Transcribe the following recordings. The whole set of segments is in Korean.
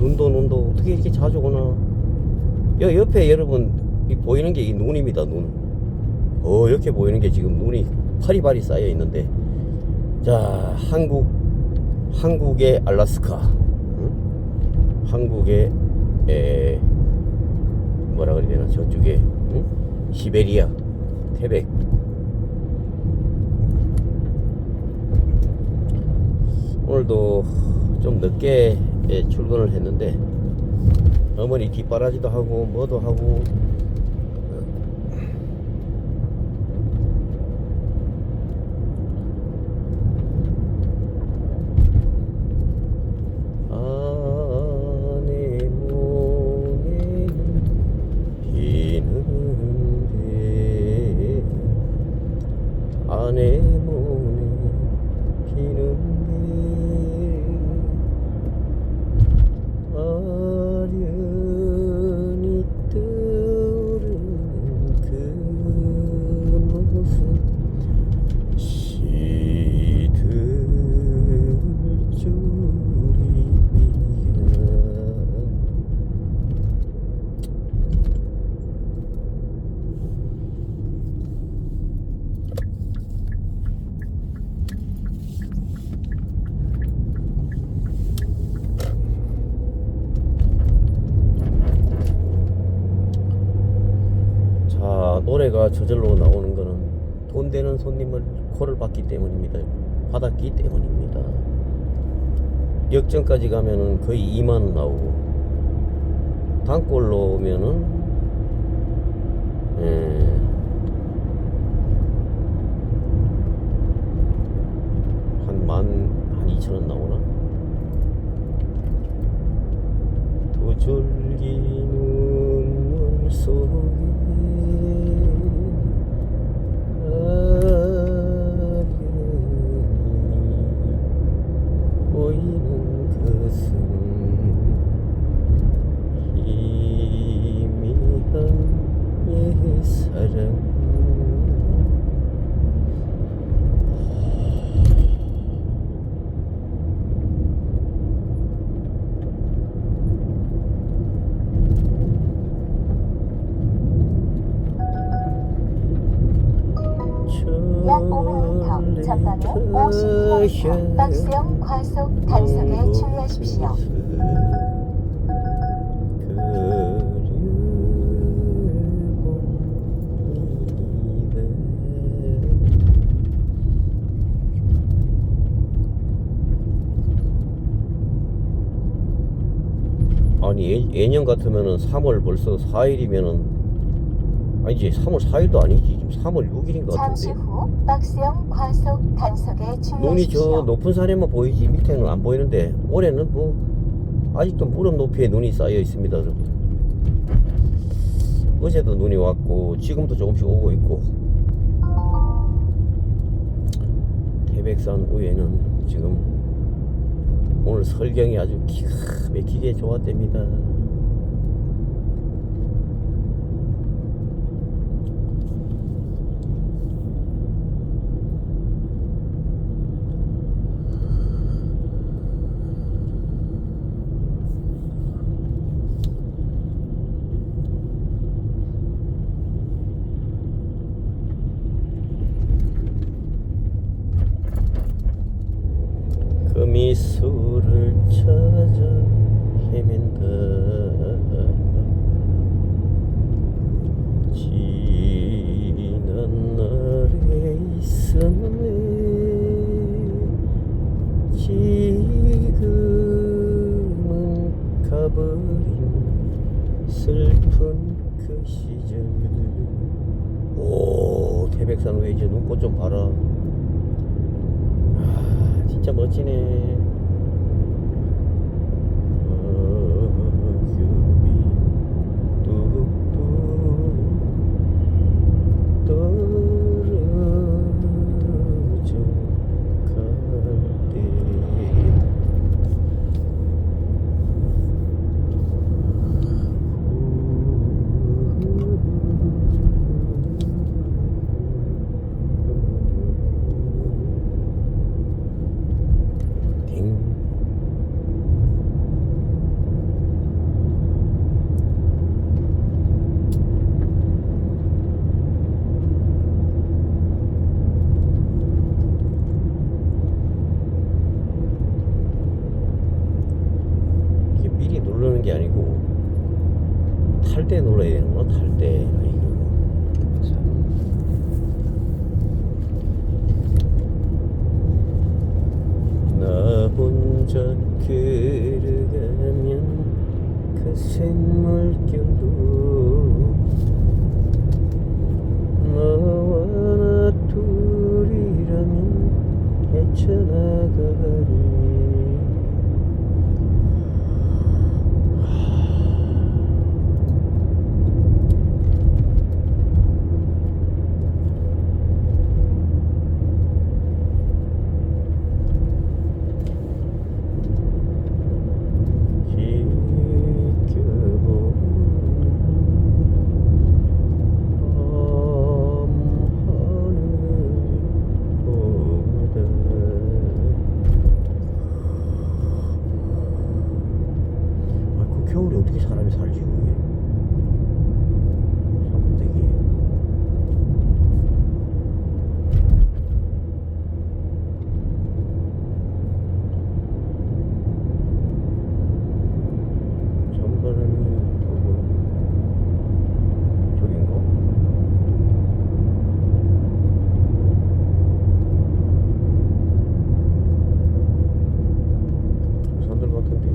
눈도 눈도 어떻게 이렇게 자주 오나. 여 옆에 여러분 이 보이는 게 이 눈입니다 눈어 이렇게 보이는 게 지금 눈이 파리파리 쌓여 있는데. 자 한국 한국의 알라스카. 응? 한국의 에 뭐라 그래야 되나 저쪽에 응? 시베리아 태백. 오늘도 좀 늦게 예, 출근을 했는데 어머니 뒷바라지도 하고 뭐도 하고 노래가 저절로 나오는 거는 돈 되는 손님을 코를 받기 때문입니다. 받았기 때문입니다. 역전까지 가면은 거의 2만원 나오고 단골로 오면은 예, 한만 한 2천원 나오나? 두 줄기 눈 50km 박스형 과속 단속에 주의하십시오. 아니 예, 예년 같으면은 3월 벌써 4일이면은 아니지 3월 4일도 아니지 3월 6일인 것 잠시 같은데. 후 박스형 과속 단속에 눈이 저 주의하십시오. 높은 산에만 보이지 밑에는 안 보이는데 올해는 뭐 아직도 무릎 높이에 눈이 쌓여 있습니다 여러분. 어제도 눈이 왔고 지금도 조금씩 오고 있고. 태백산 위에는 지금 오늘 설경이 아주 기가 막히게 좋았답니다 그 미소를 찾아 헤맨다 지난 날에 있었네. 지금은 가버린 슬픈 그 시절. 오 태백산 왜 이제 눈꽃 좀 봐라. 아, 진짜 멋지네. 어금이 뚝뚝 떨어져 갈 때. 보이는 게 아니고 탈 때 놀라야 되는구나 탈 때. 나 혼자 걸어가면 그 샘물결도 너와 나 둘이라면 헤쳐나가리 그 겨울에 어떻게 사람이 살지 그게 삼대기 찬바람이 불고 저긴가? 산들 같은데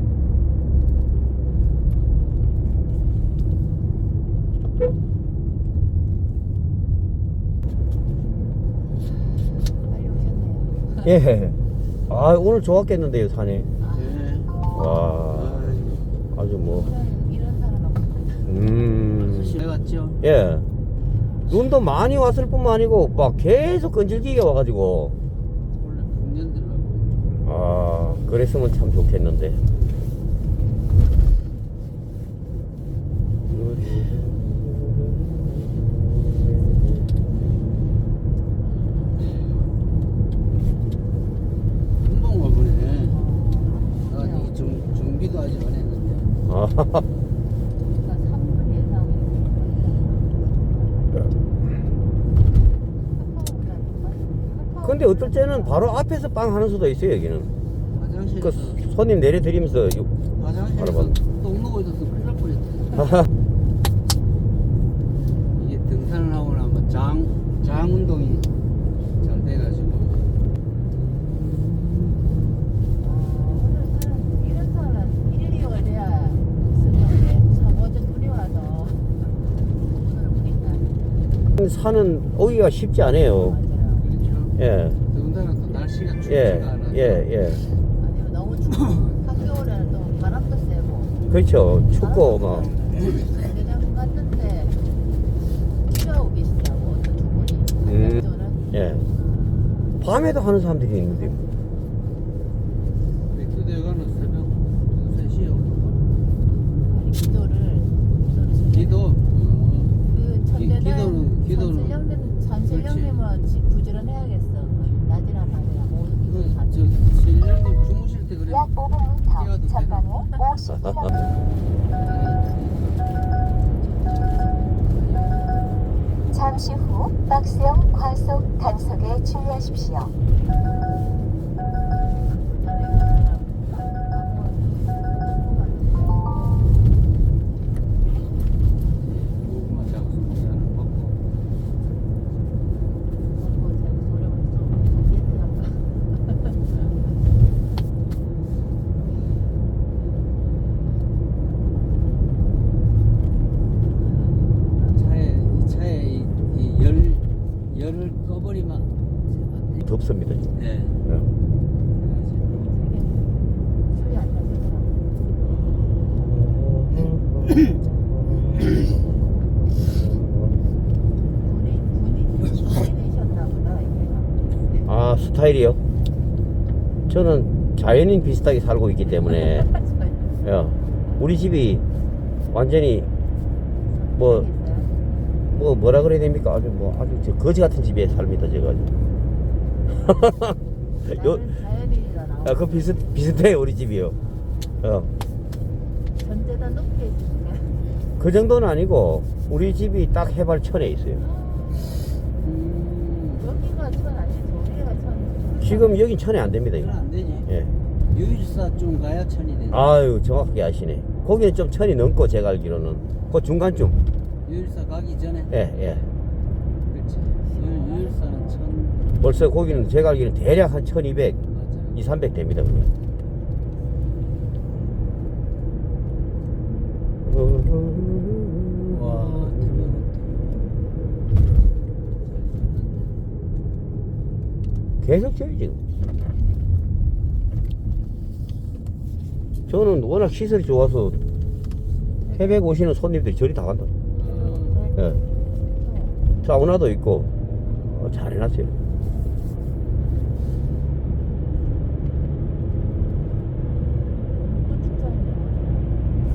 빨리 오셨네요. 예. 아 오늘 좋았겠는데요 산에 예. 와 아주 뭐 이런, 사람. 음. 갔죠? 예. 눈도 많이 왔을 뿐만 아니고 막 계속 끈질기게 와가지고 원래 아 그랬으면 참 좋겠는데. 금방 와보네. 나 이게 좀 준비도 아직 안 했는데. 아, 그러니까 3분 예상 근데 어떨 때는 바로 앞에서 빵 하는 수도 있어요 여기는. 화장실에서 그 손님 내려드리면서 요- 화장실에서. 똥 누고 있어서 큰일 날 뻔했다. 이게 등산을 하고 나면 장, 장 운동이 잘 돼가지고. 오늘은 이런 사람은 1, 2월 돼야 있을 건데 참 어제 둘이 와서 오늘 보니까 산은 오기가 쉽지 않아요. 맞아요. 그렇죠. 예, 더군다나 또 날씨가 춥지가 예, 않아서. 예, 예. 아니요 너무 춥고 한겨울에는 또 바람도 세고 그렇죠. 춥고 갔는데 두 분이 음. 저는 예. 밤에도 하는 사람들이 있는데. 백두대간은 새벽 2, 3시에 올라가. 아니 기도를 기도를 기도. 어. 그 천대는 기도는- 기도는- 전설령님 전설령님은 지- 부지런해야겠어. 그 낮이나 밤이나 모든 그, 기도 다. 저, 신령님 주무실 때 그래. 약 500m 전방에 50km 잠시 후 박스형 과속 단속에 주의하십시오. 아 스타일이요? 저는 자연인 비슷하게 살고 있기 때문에 야, 우리 집이 완전히 뭐, 뭐 뭐라 그래야 됩니까? 아주 뭐 아주 저 거지 같은 집에 삽니다 제가. 요, 자연인이잖아. 아, 그 비슷 비슷해요 우리 집이요. 어, 전재단 높게 있으니까. 그 정도는 아니고 우리 집이 딱 해발천에 있어요. 음, 여기가 천 아니지 저기가 천. 지금 여긴 천에 안 됩니다. 이거. 안 되지. 예. 유일사 좀 가야 천이 되지. 아유 정확하게 아시네. 거기는 좀 천이 넘고 제가 알기로는 그 중간쯤 유일사 가기 전에 예 예. 그렇지 유- 유일사는 천 벌써 거기는 제가 알기로는 대략 한 1200, 맞아 2, 300 됩니다. 그게. 와 계속 쳐요 지금. 저는 워낙 시설이 좋아서 해백 오시는 손님들이 저리 다 간다. 예. 사우나도 있고 어, 잘 해놨어요.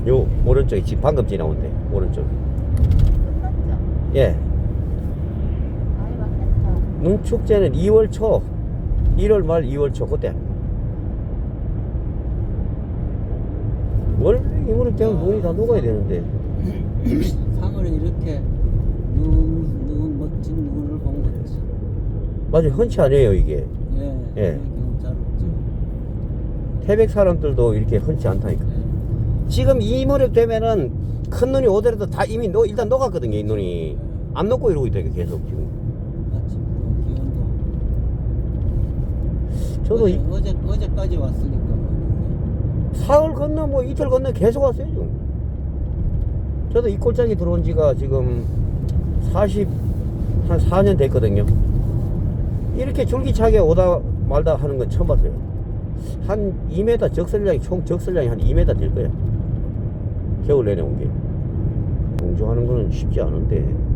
요 오른쪽에 집 방금 지나온대 오른쪽. 끝났죠? 예. 눈축제는 2월 초, 1월 말 2월 초 그때. 원래 이모는 그냥 눈이 다 녹아야 되는데. 상을 이렇게 눈, 눈 멋진 눈을 본 거지 맞아 흔치 않아요 이게. 예, 예. 없죠 태백 사람들도 이렇게 흔치 않다니까. 예. 지금 이 무렵 되면은 큰 눈이 오더라도 다 이미 녹, 일단 녹았거든요 이 눈이. 안 녹고 이러고 있다 계속 지금. 또 기온도 저도 어제, 이- 어제, 어제까지 왔으니까 뭐 사흘 건너 뭐 이틀 건너 계속 왔어요 지금. 저도 이 꼴짝이 들어온 지가 지금 40, 한 4년 됐거든요. 이렇게 줄기차게 오다 말다 하는 건 처음 봤어요. 한 2m 적설량이, 총 적설량이 한 2m 될 거예요. 겨울 내내 온 게. 공주하는 거는 쉽지 않은데.